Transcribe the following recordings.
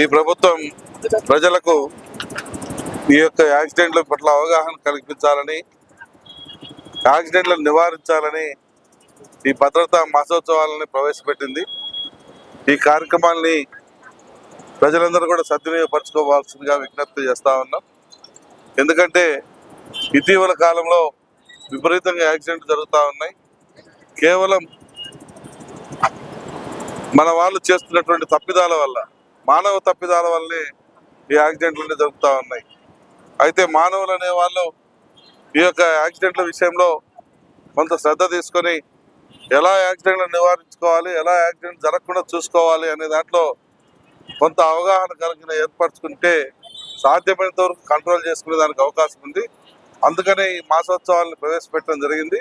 ఈ ప్రభుత్వం ప్రజలకు ఈ యొక్క యాక్సిడెంట్ల పట్ల అవగాహన కల్పించాలని యాక్సిడెంట్లను నివారించాలని ఈ భద్రతా మాసోత్సవాలని ప్రవేశపెట్టింది. ఈ కార్యక్రమాల్ని ప్రజలందరూ కూడా సద్వినియోగపరచుకోవాల్సిందిగా విజ్ఞప్తి చేస్తూ ఉన్నాం. ఎందుకంటే ఇటీవల కాలంలో విపరీతంగా యాక్సిడెంట్లు జరుగుతూ ఉన్నాయి. కేవలం మన వాళ్ళు చేస్తున్నటువంటి తప్పిదాల వల్ల మానవ తప్పిదాల వల్లే ఈ యాక్సిడెంట్లు జరుగుతూ ఉన్నాయి. అయితే మానవులు అనే వాళ్ళు ఈ యొక్క యాక్సిడెంట్ల విషయంలో కొంత శ్రద్ధ తీసుకొని ఎలా యాక్సిడెంట్లు నివారించుకోవాలి ఎలా యాక్సిడెంట్ జరగకుండా చూసుకోవాలి అనే దాంట్లో కొంత అవగాహన కలిగిన ఏర్పరచుకుంటే సాధ్యమైనంత వరకు కంట్రోల్ చేసుకునే దానికి అవకాశం ఉంది. అందుకనే ఈ మాసోత్సవాలను ప్రవేశపెట్టడం జరిగింది.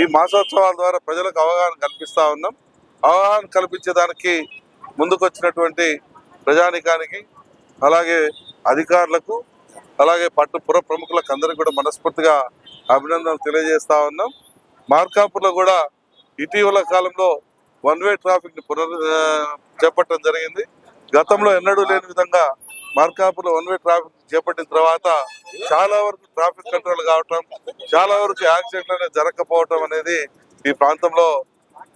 ఈ మాసోత్సవాల ద్వారా ప్రజలకు అవగాహన కల్పిస్తూ ఉన్నాం. అవగాహన కల్పించేదానికి ముందుకొచ్చినటువంటి ప్రజానికానికి అలాగే అధికారులకు అలాగే పట్టు పుర ప్రముఖులకు అందరికీ కూడా మనస్ఫూర్తిగా అభినందనలు తెలియజేస్తా ఉన్నాం. మార్కాపుర్లో కూడా ఇటీవల కాలంలో వన్ వే ట్రాఫిక్ని పునర్ చేపట్టడం జరిగింది. గతంలో ఎన్నడూ లేని విధంగా మార్కాపులో వన్ వే ట్రాఫిక్ చేపట్టిన తర్వాత చాలా వరకు ట్రాఫిక్ కంట్రోల్ కావటం చాలా వరకు యాక్సిడెంట్లు అనేది జరగకపోవటం అనేది ఈ ప్రాంతంలో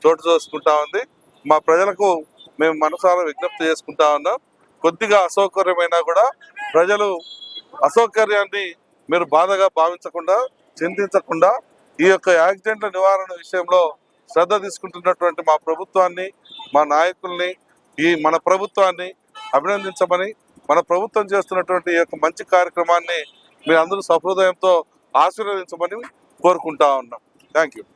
చోటు చేసుకుంటా ఉంది. మా ప్రజలకు మేము మనసారా విజ్ఞప్తి చేసుకుంటా ఉన్నాం. కొద్దిగా అసౌకర్యమైనా కూడా ప్రజలు అసౌకర్యాన్ని మీరు బాధగా భావించకుండా చింతించకుండా ఈ యొక్క యాక్సిడెంట్ల నివారణ విషయంలో శ్రద్ధ తీసుకుంటున్నటువంటి మా ప్రభుత్వాన్ని మా నాయకుల్ని ఈ మన ప్రభుత్వాన్ని అభినందించమని మన ప్రభుత్వం చేస్తున్నటువంటి ఈ యొక్క మంచి కార్యక్రమాన్ని మీరు అందరూ సహృదయంతో ఆశీర్వదించమని కోరుకుంటా ఉన్నాం. Thank you